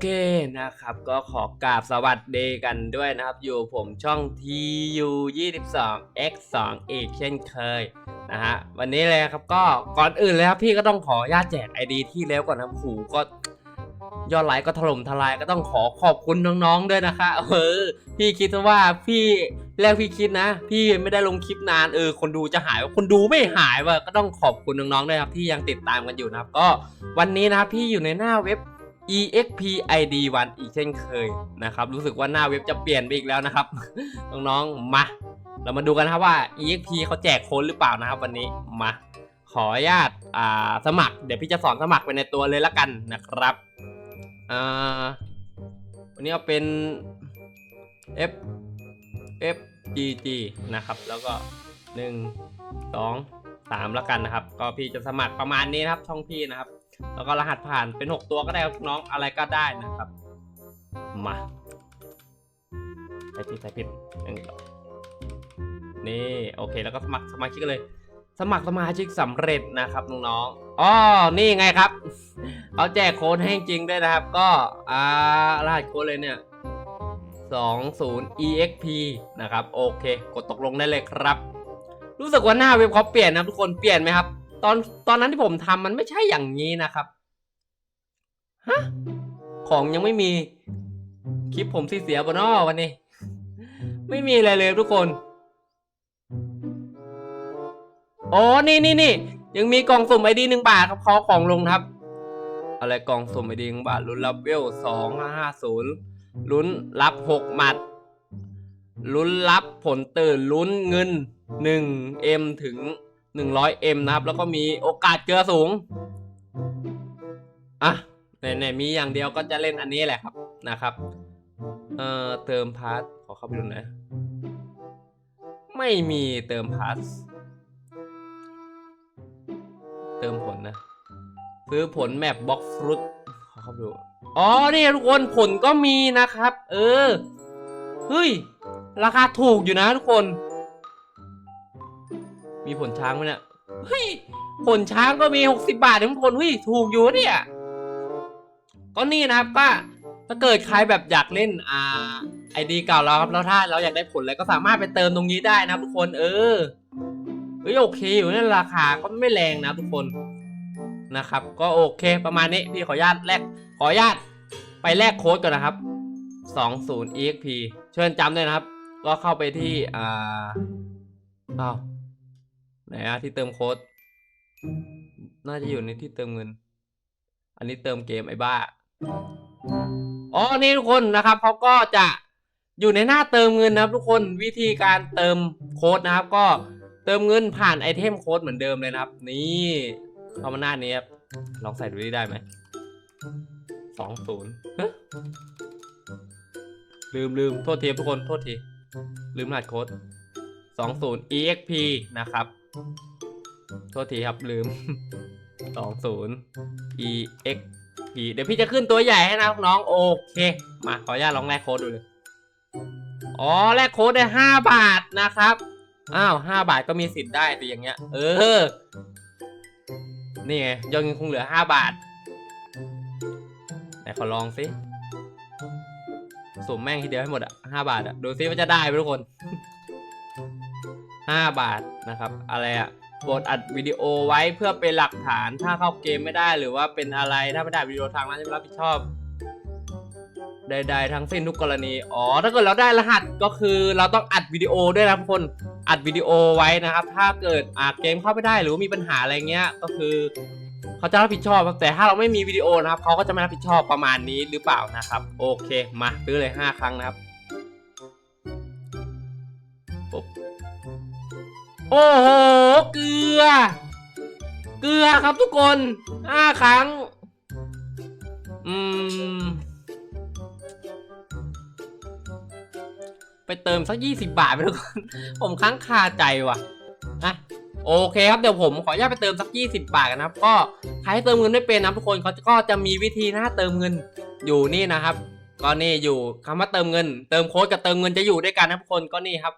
เคนะครับ ก็ขอกราบสวัสดีกันด้วยนะครับ อยู่ผมช่อง TU 22 X 2อีกเช่นเคยนะฮะวันนี้เลยครับก็ก่อนอื่นเลยครับพี่ก็ต้องขอญาตแจก ID ที่แล้วก่อนนะผูก็ยอดไลค์ก็ถล่มทลายก็ต้องขอขอบคุณน้องๆด้วยนะคะ เออ พี่คิดว่าพี่แรกพี่คิดนะ พี่ไม่ได้ลงคลิปนานเออ คนดูจะหายว่าคนดูไม่หายว่ะก็ต้องขอบคุณน้องๆด้วยครับที่ยังติดตามกันอยู่นะครับ ก็วันนี้นะครับพี่อยู่ในหน้าเว็บ exp id 1 อีกเช่นเคยนะครับรู้สึกว่าหน้าเว็บจะเปลี่ยนไปอีกแล้วนะครับ น้องๆมา เรามาดูกันนะครับว่า exp เขาแจกโค้ดหรือเปล่านะครับ วันนี้มาขออนุญาตอ่าสมัคร เดี๋ยวพี่จะสอนสมัครไปในตัวเลยละกันนะครับอ่าวันนี้เอาเป็น f f g g นะครับ แล้วก็ 1 2 3ละกันนะครับ ก็พี่จะสมัครประมาณนี้นะครับ ช่องพี่นะครับ แล้วก็รหัสผ่านเป็น 6 ตัวก็ได้ครับน้องอะไรก็ได้นะครับ มาใส่ผิดใส่ผิดหนึ่งนี่โอเค แล้วก็สมัครสมาชิกเลย สมัครสมาชิกสำเร็จนะครับน้องๆอ๋อนี่ไงครับเอาแจกโค้ดให้จริงด้วยนะครับ ก็อ่ารหัสโค้ดเลยเนี่ย20 exp นะครับ โอเค กดตกลงได้เลยครับ รู้สึกว่าหน้าเว็บเขาเปลี่ยนนะทุกคนเปลี่ยนไหมครับ ตอนตอนนั้นที่ผมทำมันไม่ใช่อย่างนี้นะครับฮะของยังไม่มีคลิปผมสีเสียบนอ้อวันนี้ ไม่มีอะไรเลยทุกคนโอ้นี่นี่นี่ยังมีกล่องสุ่มไอดีหนึ่งบาทครับเขอของลงครับ อะไรกล่องสุ่มไอดีหนึ่งบาทลุ้นรับเวลสองห้าห้าศูนย์ลุ้นรับหกหมัดลุ้นรับผลตื่นลุ้นเงิน หนึ่งเอ็มถึงหนึ่งร้อยเอ็มนะครับ แล้วก็มีโอกาสเจอสูง อะไหนๆมีอย่างเดียวก็จะเล่นอันนี้แหละครับนะครับ เอ่อ เติมพาร์ทขอเข้าไปดูนะ ไม่มีเติมพาร์ทเติมผลนะ ซื้อผลแมปบ็อกฟรุตขอเข้าไปดู อ๋อนี่ทุกคนผลก็มีนะครับ เออ เฮ้ย ราคาถูกอยู่นะทุกคน มีผลช้างไหมเนี่ยเฮ้ยผลช้างก็มี 60 บาททุกคนเฮ้ยถูกอยู่เนี่ยก็นี่นะครับก็ถ้าเกิดใครแบบอยากเล่นอ่าไอดีเก่าเราครับแล้วถ้าเราอยากได้ผลอะไรก็สามารถไปเติมตรงนี้ได้นะทุกคนเออเฮ้ยโอเคอยู่นั่นราคาก็ไม่แรงนะทุกคนนะครับ ก็โอเคประมาณนี้พี่ขออนุญาตแลกขออนุญาตไปแลกโค้ดก่อนนะครับ 20 exp เชิญจำด้วยนะครับ ก็เข้าไปที่อ่าอ้าว ไหนอะที่เติมโค้ด น่าจะอยู่ในที่เติมเงิน อันนี้เติมเกมไอ้บ้า อ๋อ นี่ทุกคนนะครับเขาก็จะอยู่ในหน้าเติมเงินนะครับ ทุกคนวิธีการเติมโค้ดนะครับ ก็เติมเงินผ่านไอเทมโค้ดเหมือนเดิมเลยนะครับ นี่เข้ามาหน้านี้ครับลองใส่ดูได้ไหมสองศูนย์ลืมลืมโทษทีทุกคนโทษที ลืมรหัสโค้ดสองศูนย์ exp นะครับ โทษทีครับลืมสองศูนย์ ex p เดี๋ยวพี่จะขึ้นตัวใหญ่ให้นะน้องโอเค มาขออนุญาตลองแลกโค้ดดูเลยอ๋อแลกโค้ดได้ห้าบาทนะครับอ้าวห้าบาทก็มีสิทธิ์ได้แต่อย่างเงี้ย เออ นี่ไงยอดเงินคงเหลือห้าบาทไหนขอลองสิสุ่มแม่งทีเดียวให้หมดอะห้าบาทอะดูซิว่าจะได้ไหมทุกคน ห้าบาทนะครับ อะไรอะกดอัดวิดีโอไว้เพื่อเป็นหลักฐานถ้าเข้าเกมไม่ได้หรือว่าเป็นอะไรถ้าไม่ได้วิดีโอทางร้านจะรับผิดชอบ ใดๆทั้งสิ้นทุกกรณี อ๋อ ถ้าเกิดเราได้รหัสก็คือเราต้องอัดวิดีโอด้วยนะทุกคนอัดวิดีโอไว้นะครับ ถ้าเกิดอ่าเกมเข้าไม่ได้หรือมีปัญหาอะไรเงี้ยก็คือเขาจะรับผิดชอบครับแต่ถ้าเราไม่มีวิดีโอนะครับเขาก็จะไม่รับผิดชอบประมาณนี้หรือเปล่านะครับ โอเคมาซื้อเลย 5 ครั้งนะครับปุ๊บ โอ้โห เกลือ เกลือครับทุกคน5ครั้ง อืม ไปเติมสัก20บบาทไปทุกคนผมค้างคาใจว่ะอะโอเคครับเดี๋ยวผมขออนุญาตไปเติมสัก 20 บาทกันนะครับ ก็ใครเติมเงินไม่เป็นนะทุกคนเขาก็จะมีวิธีหน้าเติมเงินอยู่นี่นะครับ ก็นี่อยู่คำว่าเติมเงิน เติมโค้ดกับเติมเงินจะอยู่ด้วยกันนะทุกคนก็นี่ครับ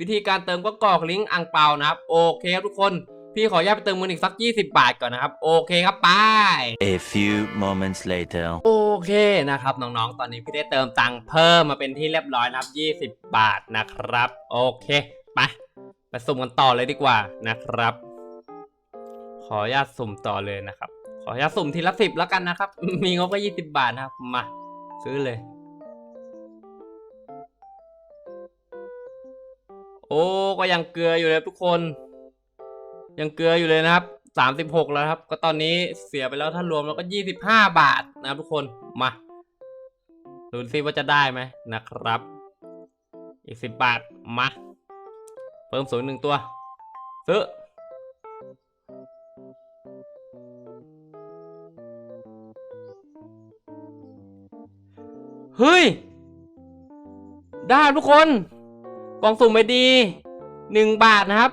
วิธีการเติมก็กรอกลิงก์อังเปานะครับโอเคครับทุกคนพพี่ขออนุญาตไปเติมเงินอีกสัก 20 บาทก่อนนะครับ โอเคครับไป A few moments later. โอเคนะครับน้องๆ ตอนนี้พี่ได้เติมตังค์เพิ่มมาเป็นที่เรียบร้อยนะครับ 20 บาทนะครับ โอเคไปไปสุ่มกันต่อเลยดีกว่านะครับ ขออนุญาตสุ่มต่อเลยนะครับ ขออนุญาตสุ่มทีละสิบแล้วกันนะครับ มีงบก็20 บาทนะครับมาซื้อเลย โอ้ก็ยังเกลืออยู่เลยทุกคน ยังเกลืออยู่เลยนะครับสามสิบหกแล้วครับ ก็ตอนนี้เสียไปแล้วถ้ารวมแล้วก็ยี่สิบห้าบาทนะครับทุกคนมาดูซิว่าจะได้ไหมนะครับ อีกสิบบาทมาเพิ่มศูนย์หนึ่งตัว ซื้อเฮ้ย ได้ทุกคน กล่องสุ่มไปดีหนึ่งบาทนะครับ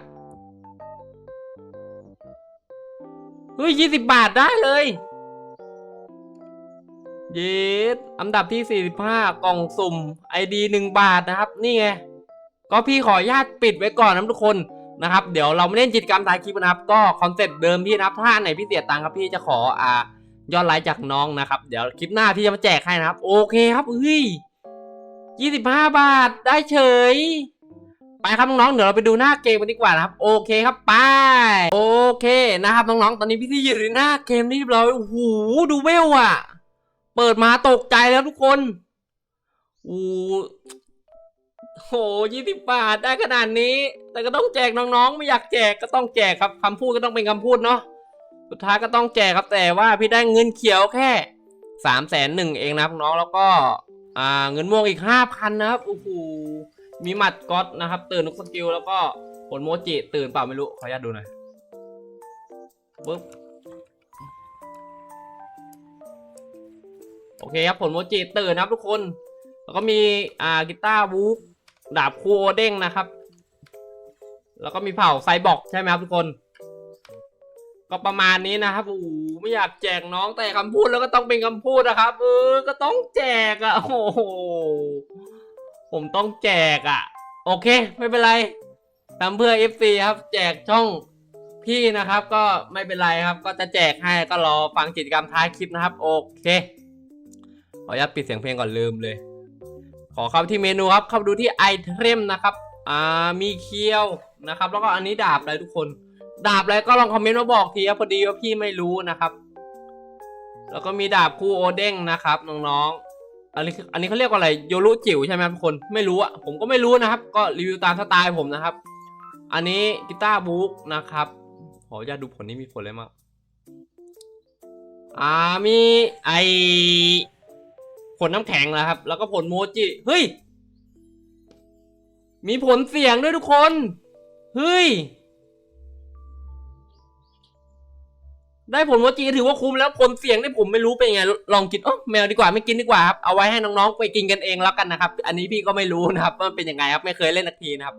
เฮ้ยยี่สิบบาทได้เลย เย็ดอันดับที่สี่สิบห้ากล่องสุ่มไอดีหนึ่งบาทนะครับ นี่ไง ก็พี่ขออนุญาตปิดไว้ก่อนนะทุกคนนะครับ เดี๋ยวเราไม่เล่นกิจกรรมทายคลิปนะครับ ก็คอนเซ็ปต์เดิมพี่นะครับ ถ้าไหนพี่เสียตังค์ครับพี่จะขออ่ายอดไลค์จากน้องนะครับ เดี๋ยวคลิปหน้าพี่จะมาแจกให้นะครับ โอเคครับเฮ้ยยี่สิบห้าบาทได้เฉย ไปครับน้องๆเดี๋ยวเราไปดูหน้าเกมกันดีกว่านะครับโอเคครับไปโอเคนะครับน้องๆตอนนี้พี่ที่ยู่ในหน้าเกมนี่เรียบร้อยโอ้โหดูเวลอะเปิดมาตกใจแล้วทุกคนโอ้โหยี่สิบบาทได้ขนาดนี้ แต่ก็ต้องแจกน้องๆ ไม่อยากแจกก็ต้องแจกครับคำพูดก็ต้องเป็นคำพูดเนาะสุดท้ายก็ต้องแจกครับแต่ว่าพี่ได้เงินเขียวแค่สามแสนหนึ่งเองนะครับน้องแล้วก็อ่าเงินม่วงอีกห้าพันนะครับโอ้โห มีหมัดก๊อตนะครับ ตื่นทุกสกิลแล้วก็ผลโมจิตื่นเปล่าไม่รู้ขออนุญาตดูหน่อยปึ๊บโอเคครับผลโมจิตื่นนะครับทุกคน แล้วก็มีอ่ากีตาร์วูฟดาบคูโอเด้งนะครับ แล้วก็มีเผ่าไซบอร์กใช่ไหมครับทุกคน ก็ประมาณนี้นะครับโอ้ไม่อยากแจกน้องแต่คำพูดแล้วก็ต้องเป็นคำพูดนะครับเออก็ต้องแจกอะ่ะโอ้โห ผมต้องแจกอะ่ะ โอเค ไม่เป็นไรทำเพื่อ FC ครับ แจกช่องพี่นะครับ ก็ไม่เป็นไรครับ ก็จะแจกให้ก็รอฟังกิจกรรมท้ายคลิปนะครับ โอเคขออนุญาตปิดเสียงเพลงก่อนลืมเลย ขอเข้าไปที่เมนูครับ เข้าไปดูที่ไอเทมนะครับ อ่า มีเคียวนะครับ แล้วก็อันนี้ดาบอะไรทุกคน ดาบอะไรก็ลองคอมเมนต์มาบอกทีครับพอดีว่าพี่ไม่รู้นะครับ แล้วก็มีดาบคู่โอเด้งนะครับน้องๆ อันนี้อันนี้เขาเรียกว่าอะไรโยรุจิ๋วใช่ไหมครับทุกคนไม่รู้อะผมก็ไม่รู้นะครับ ก็รีวิวตามสไตล์ผมนะครับ อันนี้กีตาร์บุ๊กนะครับขออนุญาตดูผลนี้มีผลอะไรบ้างอ่ามีไอผลน้ำแข็งนะครับ แล้วก็ผลโมจิเฮ้ย มีผลเสียงด้วยทุกคน เฮ้ย ได้ผลโมจิถือว่าคุ้มแล้วผลเสียงที่ผมไม่รู้เป็นยังไง ลองกินอ๋อแมวดีกว่าไม่กินดีกว่าครับเอาไว้ให้น้องๆไปกินกันเองแล้วกันนะครับ อันนี้พี่ก็ไม่รู้นะครับว่ามันเป็นยังไงครับไม่เคยเล่นนักทีนะครับ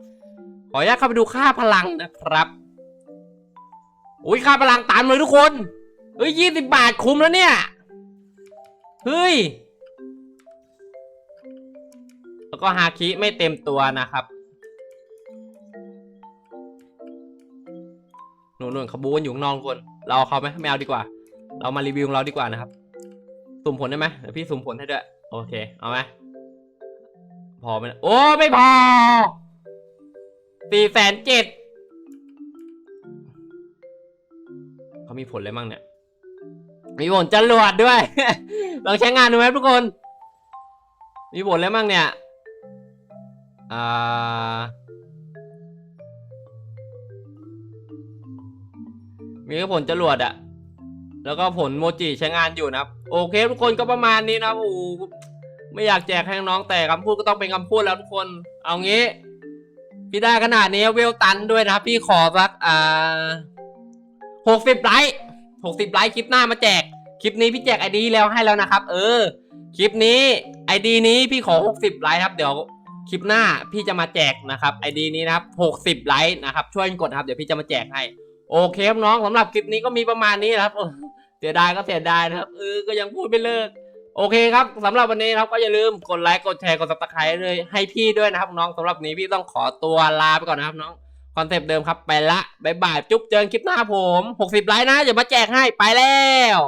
ขออนุญาตเข้าไปดูค่าพลังนะครับอุ้ยค่าพลังตันเลยทุกคนเฮ้ยยี่สิบบาทคุ้มแล้วเนี่ยเฮ้ยแล้วก็ฮาคิไม่เต็มตัวนะครับ หนูหนุ่นเขาบูนอยู่ข้างนอกทุกคน เราเขาไหมไม่เอาดีกว่า เรามารีวิวของเราดีกว่านะครับ สุ่มผลได้ไหมเดี๋ยวพี่สุ่มผลให้ด้วย โอเค เอาไหมพอไหมโอ้ ไม่พอสี่แสนเจ็ดเขามีผลอะไรมั่งเนี่ย มีผลจรวดด้วย ลองใช้งานดูไหมทุกคน มีผลอะไรมั่งเนี่ย อ่า มีแค่ผลจรวดอะแล้วก็ผลโมจิใช้งานอยู่นะครับ โอเค ทุกคนก็ประมาณนี้นะโอ้ไม่อยากแจกให้น้องแต่คำพูดก็ต้องเป็นคำพูดแล้วทุกคน เอางี้ พี่ได้ขนาดนี้เวลตันด้วยนะครับ พี่ขอสักอ่าหกสิบไลค์หกสิบไลค์คลิปหน้ามาแจก คลิปนี้พี่แจกไอดีแล้วให้แล้วนะครับ เออ คลิปนี้ไอดีนี้พี่ขอหกสิบไลค์ครับเดี๋ยวคลิปหน้าพี่จะมาแจกนะครับไอดีนี้นะครับหกสิบไลค์นะครับช่วยกดนะครับเดี๋ยวพี่จะมาแจกให้ โอเคครับน้องสำหรับคลิปนี้ก็มีประมาณนี้นะครับเสียดายก็เสียดายนะครับเออก็ยังพูดไม่เลิก โอเคครับสำหรับวันนี้ครับก็อย่าลืมกดไลค์กดแชร์กดซับสไครต์เลยให้พี่ด้วยนะครับ น้องสำหรับนี้พี่ต้องขอตัวลาไปก่อนนะครับน้องคอนเซปต์เดิมครับไปละบายบายจุ๊บเจอกันคลิปหน้าผม 60 ไลค์นะเดี๋ยวมาแจกให้ไปแล้ว